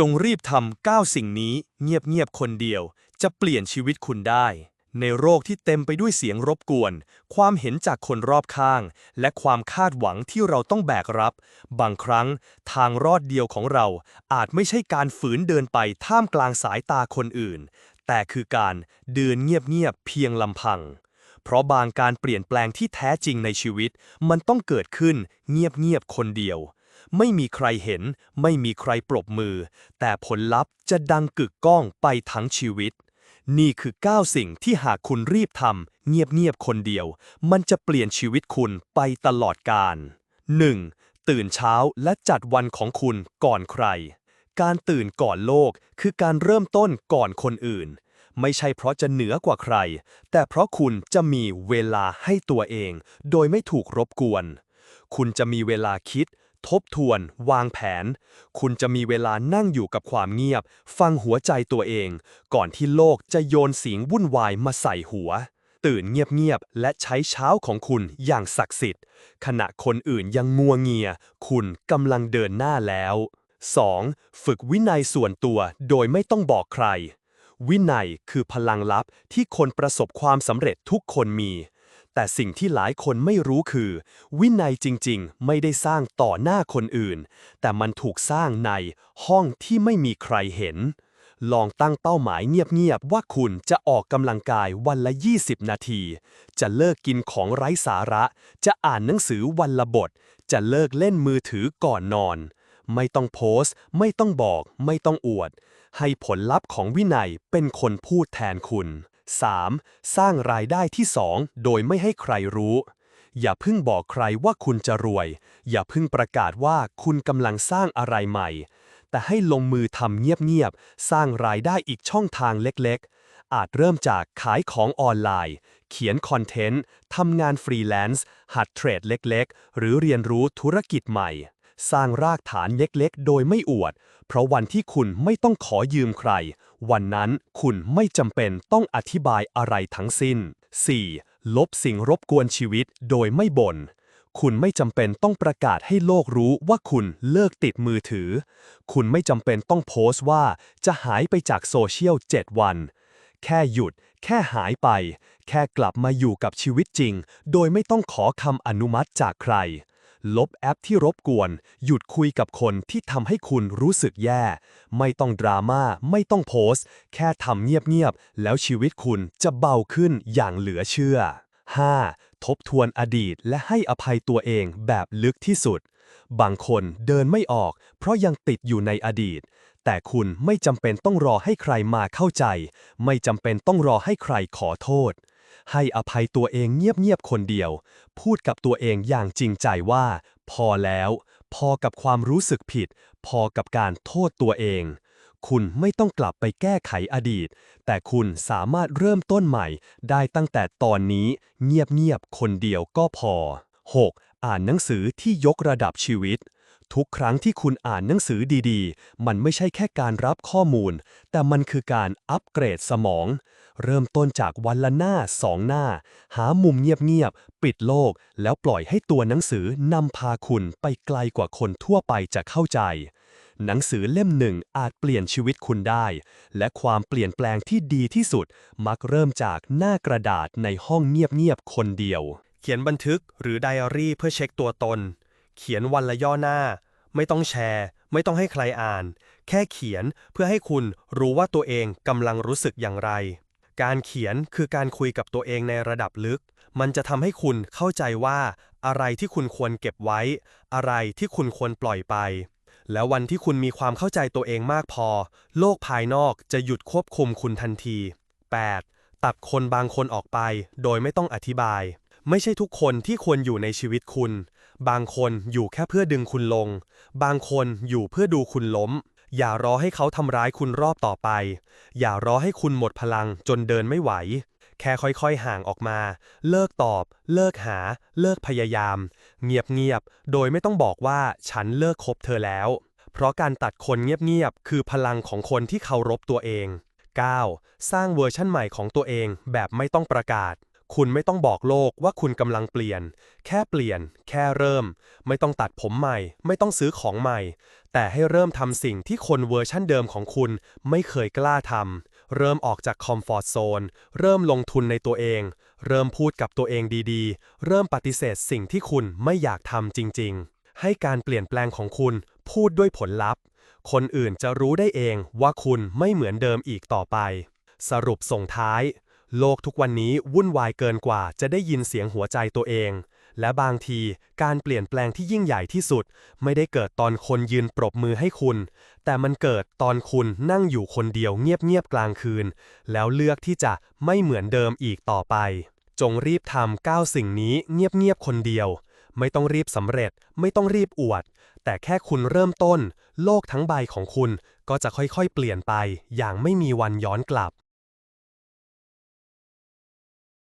จงรีบทำ9สิ่งนี้เงียบๆคนเดียว จะเปลี่ยนชีวิตคุณได้ ในโรคที่เต็มไปด้วยเสียงรบกวน ความเห็นจากคนรอบข้าง และความคาดหวังที่เราต้องแบกรับ บางครั้งทางรอดเดียวของเราอาจไม่ใช่การฝืนเดินไปท่ามกลางสายตาคนอื่น แต่คือการเดินเงียบๆเพียงลำพัง เพราะบางการเปลี่ยนแปลงที่แท้จริงในชีวิต มันต้องเกิดขึ้นเงียบๆคนเดียว ไม่มีใครเห็น ไม่มีใครปรบมือ แต่ผลลัพธ์จะดังกึกก้องไปทั้งชีวิต นี่คือ 9 สิ่งที่หากคุณรีบทำเงียบๆคนเดียว มันจะเปลี่ยนชีวิตคุณไปตลอดกาล 1. ตื่นเช้าและจัดวันของคุณก่อนใคร การตื่นก่อนโลกคือการเริ่มต้นก่อนคนอื่นไม่ใช่เพราะจะเหนือกว่าใคร แต่เพราะคุณจะมีเวลาให้ตัวเอง โดยไม่ถูกรบกวน คุณจะมีเวลาคิด ทบทวน วางแผน คุณจะมีเวลานั่งอยู่กับความเงียบ ฟังหัวใจตัวเอง ก่อนที่โลกจะโยนเสียงวุ่นวายมาใส่หัว ตื่นเงียบๆและใช้เช้าของคุณอย่างศักดิ์สิทธิ์ ขณะคนอื่นยังงัวเงีย คุณกำลังเดินหน้าแล้ว 2. ฝึกวินัยส่วนตัวโดยไม่ต้องบอกใคร วินัยคือพลังลับที่คนประสบความสำเร็จทุกคนมี แต่สิ่งที่หลายคนไม่รู้คือ วินัยจริงๆ ไม่ได้สร้างต่อหน้าคนอื่น แต่มันถูกสร้างในห้องที่ไม่มีใครเห็น ลองตั้งเป้าหมายเงียบๆ ว่าคุณจะออกกำลังกายวันละ 20 นาที จะเลิกกินของไร้สาระ จะอ่านหนังสือวันละบท จะเลิกเล่นมือถือก่อนนอน ไม่ต้องโพสต์ ไม่ต้องบอก ไม่ต้องอวด ให้ผลลัพธ์ของวินัยเป็นคนพูดแทนคุณ 3. สร้างรายได้ที่ 2 โดยไม่ให้ใครรู้ อย่าเพิ่งบอกใครว่าคุณจะรวย อย่าเพิ่งประกาศว่าคุณกำลังสร้างอะไรใหม่ แต่ให้ลงมือทำเงียบๆ สร้างรายได้อีกช่องทางเล็กๆ อาจเริ่มจากขายของออนไลน์ เขียนคอนเทนต์ ทำงานฟรีแลนซ์ หัดเทรดเล็กๆ หรือเรียนรู้ธุรกิจใหม่ สร้างรากฐานเล็กๆ โดยไม่อวด เพราะวันที่คุณไม่ต้องขอยืมใคร วันนั้นคุณไม่จำเป็นต้องอธิบายอะไรทั้งสิ้น 4. ลบสิ่งรบกวนชีวิตโดยไม่บ่นคุณไม่จำเป็นต้องประกาศให้โลกรู้ว่าคุณเลิกติดมือถือ คุณไม่จำเป็นต้องโพสต์ว่าจะหายไปจากโซเชียล 7 วัน แค่หยุด แค่หายไป แค่กลับมาอยู่กับชีวิตจริง โดยไม่ต้องขอคำอนุมัติจากใคร ลบแอปที่รบกวน หยุดคุยกับคนที่ทำให้คุณรู้สึกแย่ ไม่ต้องดราม่า ไม่ต้องโพสต์ แค่ทำเงียบๆ แล้วชีวิตคุณจะเบาขึ้นอย่างเหลือเชื่อ 5. ทบทวนอดีตและให้อภัยตัวเองแบบลึกที่สุด บางคนเดินไม่ออก เพราะยังติดอยู่ในอดีต แต่คุณไม่จำเป็นต้องรอให้ใครมาเข้าใจ ไม่จำเป็นต้องรอให้ใครขอโทษ ให้อภัยตัวเองเงียบๆคนเดียว พูดกับตัวเองอย่างจริงใจว่า พอแล้ว พอกับความรู้สึกผิด พอกับการโทษตัวเอง คุณไม่ต้องกลับไปแก้ไขอดีต แต่คุณสามารถเริ่มต้นใหม่ ได้ตั้งแต่ตอนนี้เงียบๆคนเดียวก็พอ 6. อ่านหนังสือที่ยกระดับชีวิตทุกครั้งที่คุณอ่านหนังสือดีๆ มันไม่ใช่แค่การรับข้อมูล แต่มันคือการอัปเกรดสมอง เริ่มต้นจากวันละหน้าสองหน้า หามุมเงียบๆ ปิดโลก แล้วปล่อยให้ตัวหนังสือนำพาคุณไปไกลกว่าคนทั่วไปจะเข้าใจ หนังสือเล่มหนึ่งอาจเปลี่ยนชีวิตคุณได้ และความเปลี่ยนแปลงที่ดีที่สุด มักเริ่มจากหน้ากระดาษในห้องเงียบๆ คนเดียว เขียนบันทึกหรือไดอารี่เพื่อเช็คตัวตน เขียนวันละย่อหน้า ไม่ต้องแชร์ ไม่ต้องให้ใครอ่าน แค่เขียนเพื่อให้คุณรู้ว่าตัวเองกำลังรู้สึกอย่างไร การเขียนคือการคุยกับตัวเองในระดับลึก มันจะทำให้คุณเข้าใจว่า อะไรที่คุณควรเก็บไว้ อะไรที่คุณควรปล่อยไป แล้ววันที่คุณมีความเข้าใจตัวเองมากพอ โลกภายนอกจะหยุดควบคุมคุณทันที 8. ตัดคนบางคนออกไป โดยไม่ต้องอธิบาย ไม่ใช่ทุกคนที่ควรอยู่ในชีวิตคุณ บางคนอยู่แค่เพื่อดึงคุณลง บางคนอยู่เพื่อดูคุณล้ม อย่ารอให้เขาทำร้ายคุณรอบต่อไป อย่ารอให้คุณหมดพลังจนเดินไม่ไหว แค่ค่อยๆห่างออกมา เลิกตอบ เลิกหา เลิกพยายาม เงียบๆ โดยไม่ต้องบอกว่าฉันเลิกคบเธอแล้ว เพราะการตัดคนเงียบๆ คือพลังของคนที่เคารพตัวเอง 9. สร้างเวอร์ชั่นใหม่ของตัวเองแบบไม่ต้องประกาศ คุณไม่ต้องบอกโลกว่าคุณกำลังเปลี่ยน แค่เปลี่ยน แค่เริ่ม ไม่ต้องตัดผมใหม่ ไม่ต้องซื้อของใหม่ แต่ให้เริ่มทำสิ่งที่คนเวอร์ชั่นเดิมของคุณไม่เคยกล้าทำ เริ่มออกจากคอมฟอร์ทโซน เริ่มลงทุนในตัวเอง เริ่มพูดกับตัวเองดีๆ เริ่มปฏิเสธสิ่งที่คุณไม่อยากทำจริง ๆ ให้การเปลี่ยนแปลงของคุณพูดด้วยผลลัพธ์ คนอื่นจะรู้ได้เองว่าคุณไม่เหมือนเดิมอีกต่อไป สรุปส่งท้าย โลกทุกวันนี้วุ่นวายเกินกว่าจะได้ยินเสียงหัวใจตัวเอง และบางทีการเปลี่ยนแปลงที่ยิ่งใหญ่ที่สุด ไม่ได้เกิดตอนคนยืนปรบมือให้คุณ แต่มันเกิดตอนคุณนั่งอยู่คนเดียวเงียบๆกลางคืน แล้วเลือกที่จะไม่เหมือนเดิมอีกต่อไป จงรีบทำก้าวสิ่งนี้เงียบๆคนเดียว ไม่ต้องรีบสำเร็จ ไม่ต้องรีบอวด แต่แค่คุณเริ่มต้น โลกทั้งใบของคุณก็จะค่อยๆ เปลี่ยนไปอย่างไม่มีวันย้อนกลับ